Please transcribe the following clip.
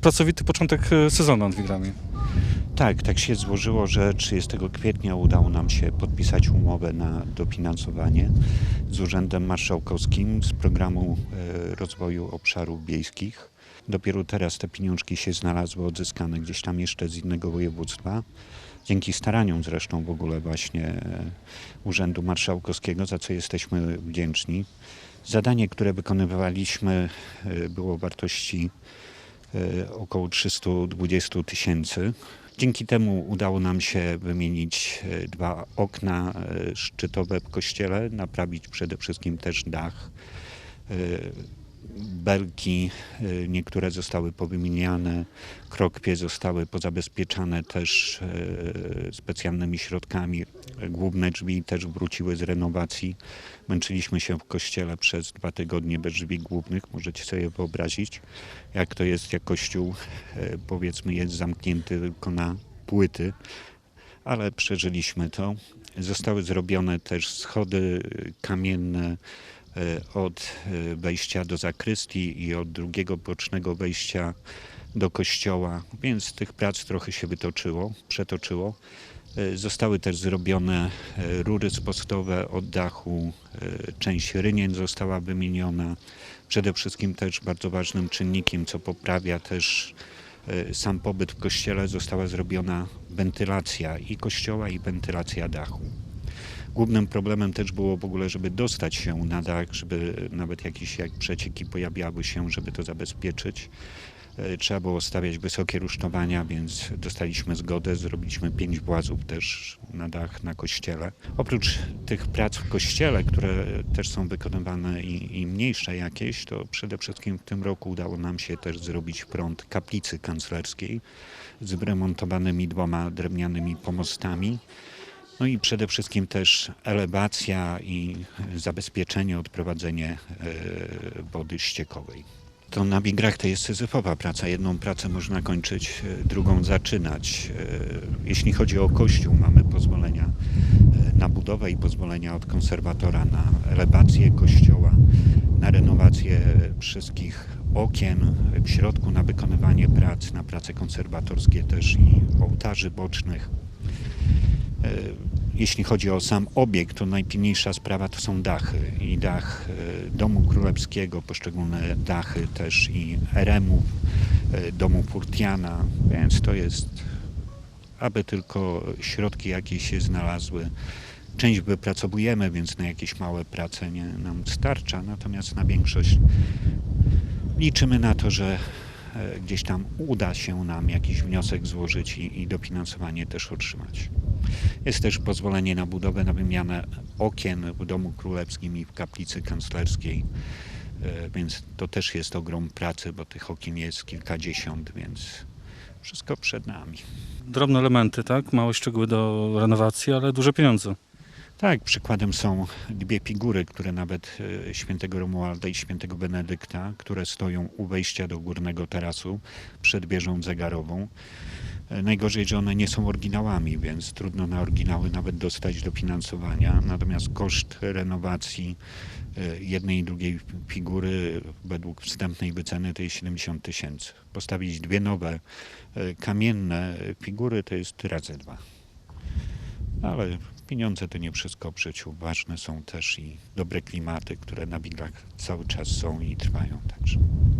pracowity początek e, sezonu nad Wigrami. Tak, tak się złożyło, że 30 kwietnia udało nam się podpisać umowę na dofinansowanie z Urzędem Marszałkowskim z programu e, rozwoju obszarów wiejskich. Dopiero teraz te pieniążki się znalazły odzyskane gdzieś tam jeszcze z innego województwa. Dzięki staraniom zresztą w ogóle właśnie e, Urzędu Marszałkowskiego, za co jesteśmy wdzięczni. Zadanie, które wykonywaliśmy było wartości około 320 tysięcy. Dzięki temu udało nam się wymienić e, dwa okna e, szczytowe w kościele, naprawić przede wszystkim też dach. Belki e, niektóre zostały powymieniane, krokwie zostały pozabezpieczane też e, specjalnymi środkami. Główne drzwi też wróciły z renowacji. Męczyliśmy się w kościele przez dwa tygodnie bez drzwi głównych. Możecie sobie wyobrazić, jak to jest, jak kościół e, powiedzmy jest zamknięty tylko na płyty, ale przeżyliśmy to. Zostały zrobione też schody kamienne od e, wejścia do zakrystii i od drugiego bocznego wejścia do kościoła, więc tych prac trochę się wytoczyło, przetoczyło. E, Zostały też zrobione e, rury spostowe od dachu, e, część rynien została wymieniona. Przede wszystkim też bardzo ważnym czynnikiem, co poprawia też e, sam pobyt w kościele, została zrobiona wentylacja i kościoła, i wentylacja dachu. Głównym problemem też było w ogóle, żeby dostać się na dach, żeby nawet jakieś jak przecieki pojawiały się, żeby to zabezpieczyć. E, Trzeba było stawiać wysokie rusztowania, więc dostaliśmy zgodę, zrobiliśmy pięć włazów też na dach na kościele. Oprócz tych prac w kościele, które też są wykonywane i, i mniejsze jakieś, to przede wszystkim w tym roku udało nam się też zrobić prąd kaplicy kanclerskiej z wyremontowanymi dwoma drewnianymi pomostami. No i przede wszystkim też elewacja i zabezpieczenie, odprowadzenie e, wody ściekowej. To na Wigrach to jest syzyfowa praca. Jedną pracę można kończyć, e, drugą zaczynać. E, Jeśli chodzi o kościół, mamy pozwolenia na budowę i pozwolenia od konserwatora na elewację kościoła, na renowację wszystkich okien w środku, na wykonywanie prac, na prace konserwatorskie też i ołtarzy bocznych. E, Jeśli chodzi o sam obiekt, to najpilniejsza sprawa to są dachy. I dach e, Domu Królewskiego, poszczególne dachy też i eremów, e, Domu Furtiana, więc to jest, aby tylko środki jakieś się znalazły. Część wypracowujemy, więc na jakieś małe prace nie nam starcza, natomiast na większość liczymy na to, że gdzieś tam uda się nam jakiś wniosek złożyć i, i dofinansowanie też otrzymać. Jest też pozwolenie na budowę, na wymianę okien w Domu Królewskim i w Kaplicy Kanclerskiej, e, więc to też jest ogrom pracy, bo tych okien jest kilkadziesiąt, więc wszystko przed nami. Drobne elementy, tak? Małe szczegóły do renowacji, ale duże pieniądze. Tak, przykładem są dwie figury, które nawet e, świętego Romualda i świętego Benedykta, które stoją u wejścia do górnego tarasu przed wieżą zegarową. E, Najgorzej, że one nie są oryginałami, więc trudno na oryginały nawet dostać dofinansowania. Natomiast koszt renowacji e, jednej i drugiej figury według wstępnej wyceny to jest 70 tysięcy. Postawić dwie nowe e, kamienne figury to jest razy dwa. Ale pieniądze to nie wszystko w życiu. Ważne są też i dobre klimaty, które na Wiglach cały czas są i trwają także.